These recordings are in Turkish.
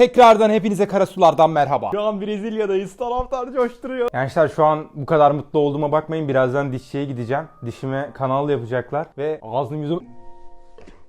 Tekrardan hepinize Karasulardan merhaba. Şu an Brezilya'dayız. Taraftar coşturuyor. Gençler şu an bu kadar mutlu olduğuma bakmayın. Birazdan dişçiye gideceğim. Dişime kanal yapacaklar ve ağzım yüzüm...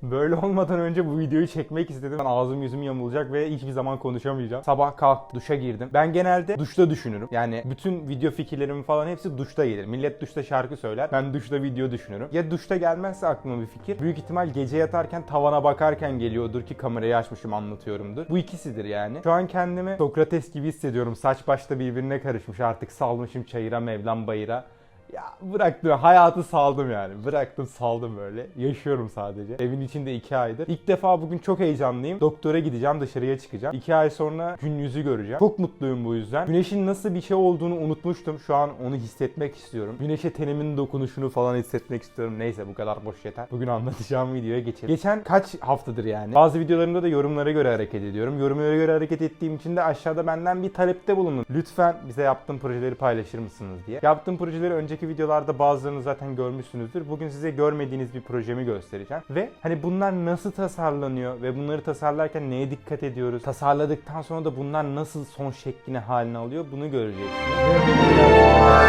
Böyle olmadan önce bu videoyu çekmek istedim. Ben ağzım yüzüm yamulacak ve hiçbir zaman konuşamayacağım. Sabah kalktım, duşa girdim. Ben genelde duşta düşünürüm. Yani bütün video fikirlerim falan hepsi duşta gelir. Millet duşta şarkı söyler. Ben duşta video düşünürüm. Ya duşta gelmezse aklıma bir fikir. Büyük ihtimal gece yatarken tavana bakarken geliyordur ki kamerayı açmışım anlatıyorumdur. Bu ikisidir yani. Şu an kendimi Sokrates gibi hissediyorum. Saç başta birbirine karışmış. Artık salmışım çayıra mevlam bayıra. Ya bıraktım hayatı saldım yani. Bıraktım saldım böyle. Yaşıyorum sadece. Evin içinde iki aydır. İlk defa bugün çok heyecanlıyım. Doktora gideceğim dışarıya çıkacağım. İki ay sonra gün yüzü göreceğim. Çok mutluyum bu yüzden. Güneşin nasıl bir şey olduğunu unutmuştum. Şu an onu hissetmek istiyorum. Güneşe tenimin dokunuşunu falan hissetmek istiyorum. Neyse bu kadar boş yeter. Bugün anlatacağım videoya geçelim. Geçen kaç haftadır yani. Bazı videolarımda da yorumlara göre hareket ediyorum. Yorumlara göre hareket ettiğim için de aşağıda benden bir talepte bulunun. Lütfen bize yaptığım projeleri paylaşır mısınız diye. Yaptığım projeleri önceki videolarda bazılarını zaten görmüşsünüzdür. Bugün size görmediğiniz bir projemi göstereceğim. Ve hani bunlar nasıl tasarlanıyor ve bunları tasarlarken neye dikkat ediyoruz? Tasarladıktan sonra da bunlar nasıl son şeklini haline alıyor bunu göreceksiniz. Ve biraz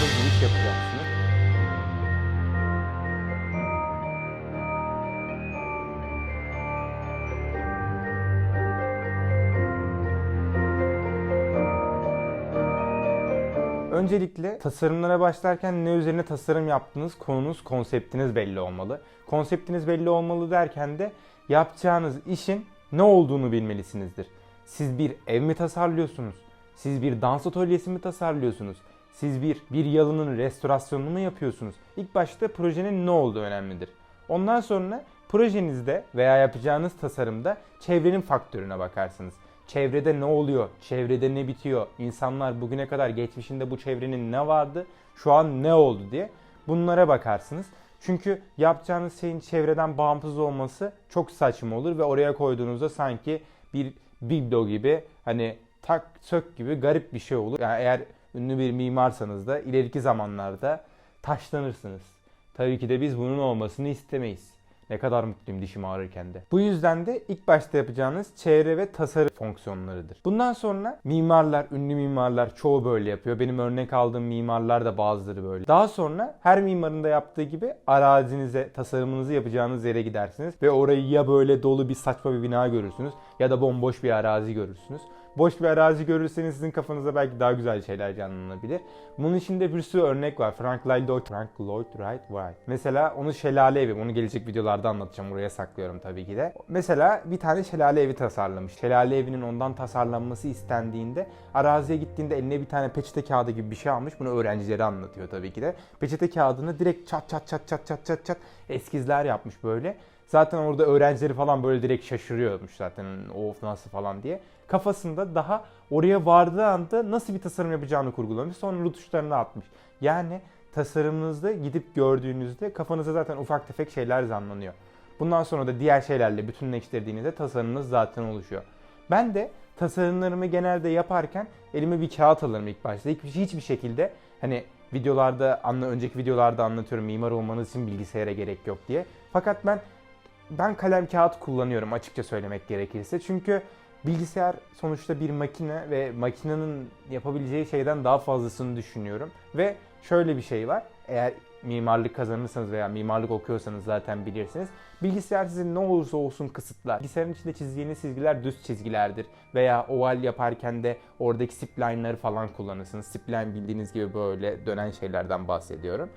giriş yapacaksınız. Öncelikle tasarımlara başlarken ne üzerine tasarım yaptığınız konunuz, konseptiniz belli olmalı. Konseptiniz belli olmalı derken de yapacağınız işin ne olduğunu bilmelisinizdir. Siz bir ev mi tasarlıyorsunuz? Siz bir dans atölyesi mi tasarlıyorsunuz? Siz bir bir yalının restorasyonunu mu yapıyorsunuz? İlk başta projenin ne olduğu önemlidir. Ondan sonra projenizde veya yapacağınız tasarımda çevrenin faktörüne bakarsınız. Çevrede ne oluyor? Çevrede ne bitiyor? İnsanlar bugüne kadar geçmişinde bu çevrenin ne vardı? Şu an ne oldu diye bunlara bakarsınız. Çünkü yapacağınız şeyin çevreden bağımsız olması çok saçma olur ve oraya koyduğunuzda sanki bir biblo gibi hani tak sök gibi garip bir şey olur. Yani eğer ünlü bir mimarsanız da ileriki zamanlarda taşlanırsınız. Tabii ki de biz bunun olmasını istemeyiz. Ne kadar mutluyum dişim ağrırken de. Bu yüzden de ilk başta yapacağınız çevre ve tasarım fonksiyonlarıdır. Bundan sonra mimarlar, ünlü mimarlar çoğu böyle yapıyor. Benim örnek aldığım mimarlar da bazıları böyle. Daha sonra her mimarın da yaptığı gibi arazinize, tasarımınızı yapacağınız yere gidersiniz. Ve orayı ya böyle dolu bir saçma bir bina görürsünüz ya da bomboş bir arazi görürsünüz. Boş bir arazi görürseniz sizin kafanızda belki daha güzel şeyler canlanabilir. Bunun içinde bir sürü örnek var. Frank Lloyd Frank Lloyd Wright, Wright. Mesela onu şelale evi, onu gelecek videolarda anlatacağım. Oraya saklıyorum tabii ki de. Mesela bir tane şelale evi tasarlamış. Şelale evinin ondan tasarlanması istendiğinde araziye gittiğinde eline bir tane peçete kağıdı gibi bir şey almış. Bunu öğrencilere anlatıyor tabii ki de. Peçete kağıdını direkt çat çat çat çat çat çat çat eskizler yapmış böyle. Zaten orada öğrencileri falan böyle direkt şaşırıyormuş zaten of nasıl falan diye. Kafasında daha oraya vardığı anda nasıl bir tasarım yapacağını kurgulamış. Sonra rutuşlarını atmış. Yani tasarımınızda gidip gördüğünüzde kafanıza zaten ufak tefek şeyler canlanıyor. Bundan sonra da diğer şeylerle bütünleştirdiğinizde tasarımınız zaten oluşuyor. Ben de tasarımlarımı genelde yaparken elime bir kağıt alırım ilk başta. Hiçbir, hiçbir şekilde hani videolarda, anla, önceki videolarda anlatıyorum mimar olmanız için bilgisayara gerek yok diye. Fakat ben ben kalem kağıt kullanıyorum açıkça söylemek gerekirse. Çünkü bilgisayar sonuçta bir makine ve makinenin yapabileceği şeyden daha fazlasını düşünüyorum. Ve şöyle bir şey var. Eğer mimarlık kazanırsanız veya mimarlık okuyorsanız zaten bilirsiniz. Bilgisayar sizi ne olursa olsun kısıtlar. Bilgisayarın içinde çizdiğiniz çizgiler düz çizgilerdir. Veya oval yaparken de oradaki spline'ları falan kullanırsınız. Spline bildiğiniz gibi böyle dönen şeylerden bahsediyorum.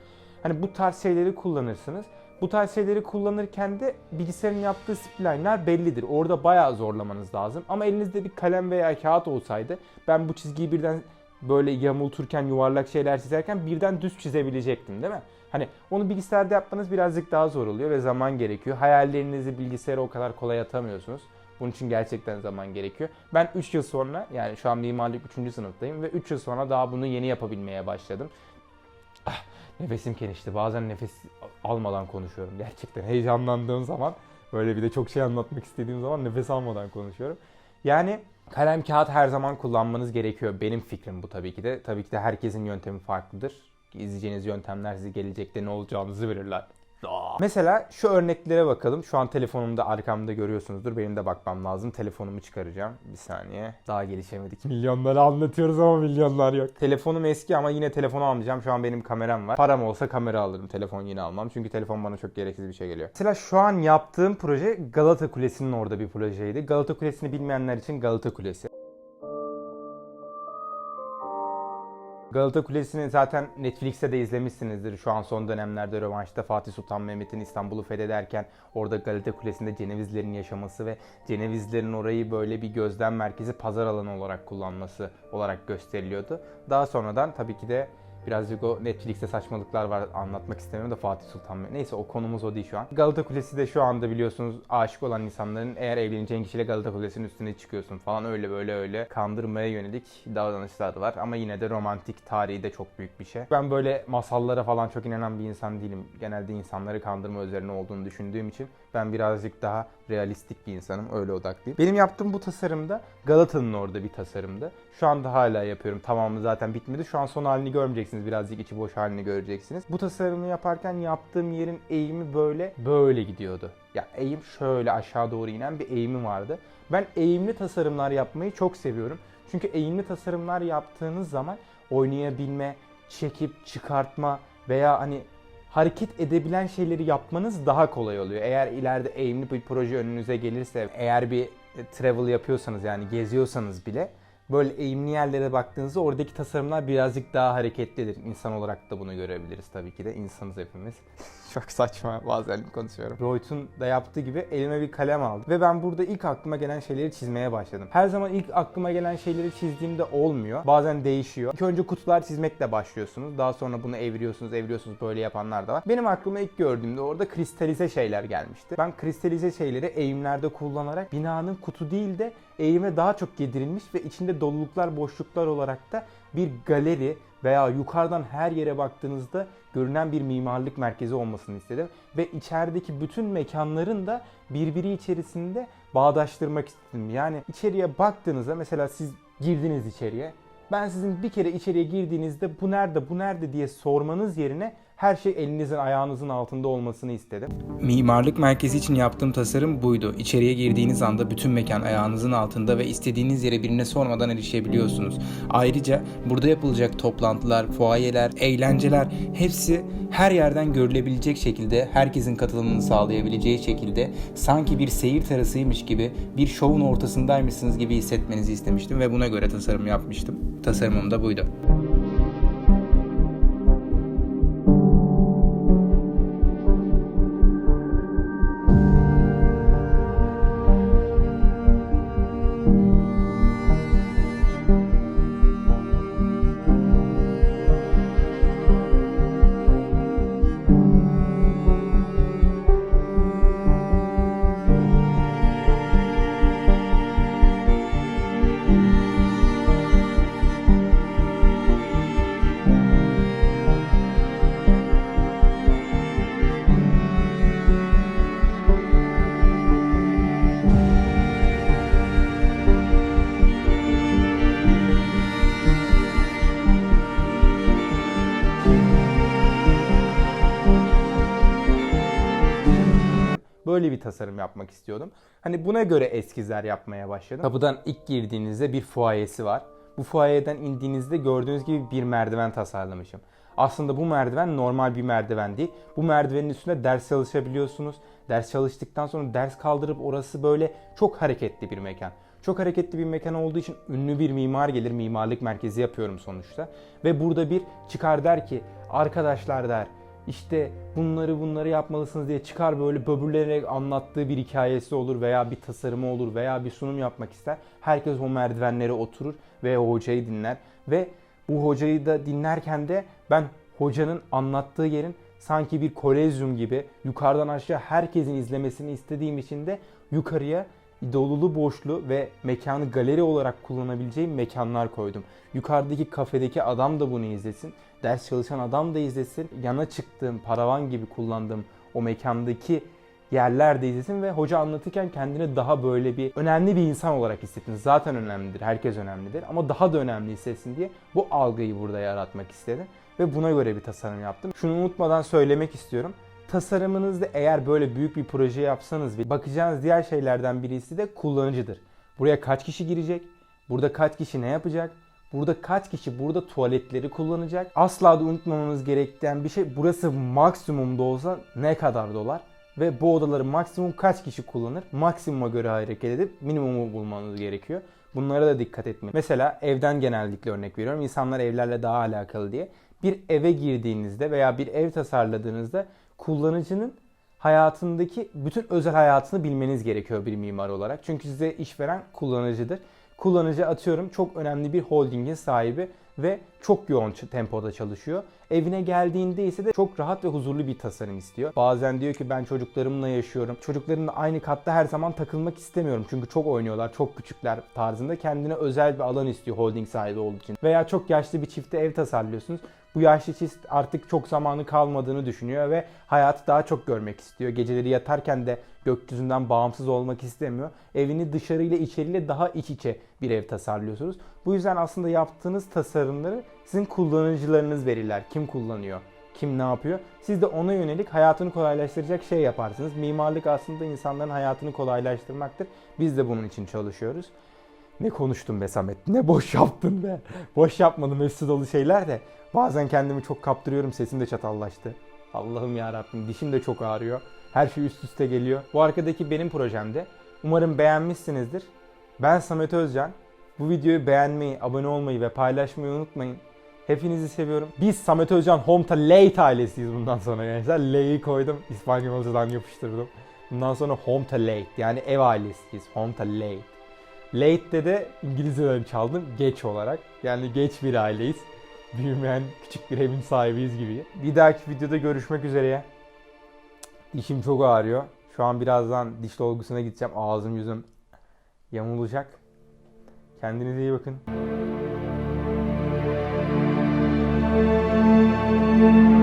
Hani bu tarz şeyleri kullanırsınız. Bu tarz şeyleri kullanırken de bilgisayarın yaptığı spline'ler bellidir. Orada bayağı zorlamanız lazım. Ama elinizde bir kalem veya kağıt olsaydı ben bu çizgiyi birden böyle yamulturken yuvarlak şeyler çizerken birden düz çizebilecektim değil mi? Hani onu bilgisayarda yapmanız birazcık daha zor oluyor ve zaman gerekiyor. Hayallerinizi bilgisayara o kadar kolay atamıyorsunuz. Bunun için gerçekten zaman gerekiyor. Ben 3 yıl sonra yani şu an mimarlık 3. sınıftayım ve 3 yıl sonra daha bunu yeni yapabilmeye başladım. Ah, nefesim kenişti. Bazen nefes almadan konuşuyorum. Gerçekten heyecanlandığım zaman böyle bir de çok şey anlatmak istediğim zaman nefes almadan konuşuyorum. Yani kalem kağıt her zaman kullanmanız gerekiyor. Benim fikrim bu tabii ki de. Tabii ki de herkesin yöntemi farklıdır. İzleyeceğiniz yöntemler size gelecekte ne olacağınızı verirler. Mesela şu örneklere bakalım. Şu an telefonumda arkamda görüyorsunuzdur. Benim de bakmam lazım. Telefonumu çıkaracağım. Bir saniye. Daha gelişemedik. Milyonları anlatıyoruz ama milyonlar yok. Telefonum eski ama yine telefonu almayacağım. Şu an benim kameram var. Param olsa kamera alırım. Telefon yine almam. Çünkü telefon bana çok gereksiz bir şey geliyor. Mesela şu an yaptığım proje Galata Kulesi'nin orada bir projeydi. Galata Kulesi'ni bilmeyenler için Galata Kulesi. Galata Kulesi'ni zaten Netflix'te de izlemişsinizdir. Şu an son dönemlerde rövanşta Fatih Sultan Mehmet'in İstanbul'u fethederken orada Galata Kulesi'nde Cenevizlerin yaşaması ve Cenevizlerin orayı böyle bir gözlem merkezi pazar alanı olarak kullanması olarak gösteriliyordu. Daha sonradan tabii ki de Birazcık o Netflix'te saçmalıklar var anlatmak istemiyorum da Fatih Sultan Mehmet. Neyse o konumuz o değil şu an. Galata Kulesi de şu anda biliyorsunuz aşık olan insanların eğer evleneceğin kişiyle Galata Kulesi'nin üstüne çıkıyorsun falan öyle böyle öyle kandırmaya yönelik davranışlar var. Ama yine de romantik tarihi de çok büyük bir şey. Ben böyle masallara falan çok inanan bir insan değilim. Genelde insanları kandırma üzerine olduğunu düşündüğüm için ben birazcık daha realistik bir insanım. Öyle odaklıyım. Benim yaptığım bu tasarımda Galata'nın orada bir tasarımdı. Şu anda hala yapıyorum. Tamamı zaten bitmedi. Şu an son halini görmeyeceksiniz. Birazcık içi boş halini göreceksiniz. Bu tasarımı yaparken yaptığım yerin eğimi böyle böyle gidiyordu. Ya eğim şöyle aşağı doğru inen bir eğimi vardı. Ben eğimli tasarımlar yapmayı çok seviyorum. Çünkü eğimli tasarımlar yaptığınız zaman oynayabilme, çekip çıkartma veya hani hareket edebilen şeyleri yapmanız daha kolay oluyor. Eğer ileride eğimli bir proje önünüze gelirse, eğer bir travel yapıyorsanız yani geziyorsanız bile böyle eğimli yerlere baktığınızda oradaki tasarımlar birazcık daha hareketlidir. İnsan olarak da bunu görebiliriz tabii ki de. İnsanız hepimiz. Çok saçma bazen konuşuyorum. Royt'un da yaptığı gibi elime bir kalem aldım. Ve ben burada ilk aklıma gelen şeyleri çizmeye başladım. Her zaman ilk aklıma gelen şeyleri çizdiğimde olmuyor. Bazen değişiyor. İlk önce kutular çizmekle başlıyorsunuz. Daha sonra bunu eviriyorsunuz, eviriyorsunuz. Böyle yapanlar da var. Benim aklıma ilk gördüğümde orada kristalize şeyler gelmişti. Ben kristalize şeyleri eğimlerde kullanarak binanın kutu değil de eğime daha çok yedirilmiş ve içinde doluluklar, boşluklar olarak da bir galeri veya yukarıdan her yere baktığınızda görünen bir mimarlık merkezi olmasını istedim. Ve içerideki bütün mekanların da birbiri içerisinde bağdaştırmak istedim. Yani içeriye baktığınızda mesela siz girdiniz içeriye. Ben sizin bir kere içeriye girdiğinizde bu nerede bu nerede diye sormanız yerine her şey elinizin ayağınızın altında olmasını istedim. Mimarlık merkezi için yaptığım tasarım buydu. İçeriye girdiğiniz anda bütün mekan ayağınızın altında ve istediğiniz yere birine sormadan erişebiliyorsunuz. Ayrıca burada yapılacak toplantılar, fuayeler, eğlenceler hepsi her yerden görülebilecek şekilde, herkesin katılımını sağlayabileceği şekilde sanki bir seyir terasıymış gibi, bir şovun ortasındaymışsınız gibi hissetmenizi istemiştim ve buna göre tasarım yapmıştım. Tasarımım da buydu. Böyle bir tasarım yapmak istiyordum. Hani buna göre eskizler yapmaya başladım. Kapıdan ilk girdiğinizde bir fuayesi var. Bu fuayeden indiğinizde gördüğünüz gibi bir merdiven tasarlamışım. Aslında bu merdiven normal bir merdiven değil. Bu merdivenin üstünde ders çalışabiliyorsunuz. Ders çalıştıktan sonra ders kaldırıp orası böyle çok hareketli bir mekan. Çok hareketli bir mekan olduğu için ünlü bir mimar gelir. Mimarlık merkezi yapıyorum sonuçta. Ve burada bir çıkar der ki arkadaşlar der işte bunları bunları yapmalısınız diye çıkar böyle böbürlenerek anlattığı bir hikayesi olur veya bir tasarımı olur veya bir sunum yapmak ister. Herkes o merdivenlere oturur ve o hocayı dinler ve bu hocayı da dinlerken de ben hocanın anlattığı yerin sanki bir kolezyum gibi yukarıdan aşağı herkesin izlemesini istediğim için de yukarıya dolulu boşlu ve mekanı galeri olarak kullanabileceğim mekanlar koydum. Yukarıdaki kafedeki adam da bunu izlesin. Ders çalışan adam da izlesin. Yana çıktığım, paravan gibi kullandığım o mekandaki yerler de izlesin ve hoca anlatırken kendini daha böyle bir önemli bir insan olarak hissetsin. Zaten önemlidir, herkes önemlidir ama daha da önemli hissetsin diye bu algıyı burada yaratmak istedim ve buna göre bir tasarım yaptım. Şunu unutmadan söylemek istiyorum. Tasarımınızda eğer böyle büyük bir proje yapsanız ve bakacağınız diğer şeylerden birisi de kullanıcıdır. Buraya kaç kişi girecek? Burada kaç kişi ne yapacak? Burada kaç kişi burada tuvaletleri kullanacak? Asla da unutmamanız gereken bir şey burası maksimumda olsa ne kadar dolar? Ve bu odaları maksimum kaç kişi kullanır? Maksimuma göre hareket edip minimumu bulmanız gerekiyor. Bunlara da dikkat etmeyin. Mesela evden genellikle örnek veriyorum. İnsanlar evlerle daha alakalı diye. Bir eve girdiğinizde veya bir ev tasarladığınızda kullanıcının hayatındaki bütün özel hayatını bilmeniz gerekiyor bir mimar olarak. Çünkü size iş veren kullanıcıdır. Kullanıcı atıyorum çok önemli bir holdingin sahibi ve çok yoğun tempoda çalışıyor. Evine geldiğinde ise de çok rahat ve huzurlu bir tasarım istiyor. Bazen diyor ki ben çocuklarımla yaşıyorum. Çocuklarımla aynı katta her zaman takılmak istemiyorum. Çünkü çok oynuyorlar, çok küçükler tarzında. Kendine özel bir alan istiyor holding sahibi olduğu için. Veya çok yaşlı bir çifte ev tasarlıyorsunuz. Bu yaşlı çift artık çok zamanı kalmadığını düşünüyor ve hayatı daha çok görmek istiyor. Geceleri yatarken de gökyüzünden bağımsız olmak istemiyor. Evini dışarıyla içeriyle daha iç içe bir ev tasarlıyorsunuz. Bu yüzden aslında yaptığınız tasarımları sizin kullanıcılarınız verirler. Kim kullanıyor? Kim ne yapıyor? Siz de ona yönelik hayatını kolaylaştıracak şey yaparsınız. Mimarlık aslında insanların hayatını kolaylaştırmaktır. Biz de bunun için çalışıyoruz. Ne konuştum be Samet? Ne boş yaptın be? Boş yapmadım hepsi dolu şeyler de. Bazen kendimi çok kaptırıyorum sesim de çatallaştı. Allah'ım ya Rabbim dişim de çok ağrıyor. Her şey üst üste geliyor. Bu arkadaki benim projemde. Umarım beğenmişsinizdir. Ben Samet Özcan. Bu videoyu beğenmeyi, abone olmayı ve paylaşmayı unutmayın. Hepinizi seviyorum. Biz Samet Özcan Home to Late ailesiyiz bundan sonra gençler. L'yi koydum. İspanyolcadan yapıştırdım. Bundan sonra Home to Late yani ev ailesiyiz. Home to Late. Late'de de İngilizceden çaldım geç olarak. Yani geç bir aileyiz. Büyümeyen küçük bir evin sahibiyiz gibi. Bir dahaki videoda görüşmek üzere. Dişim çok ağrıyor. Şu an birazdan diş dolgusuna gideceğim. Ağzım yüzüm yamulacak. Kendinize iyi bakın. thank you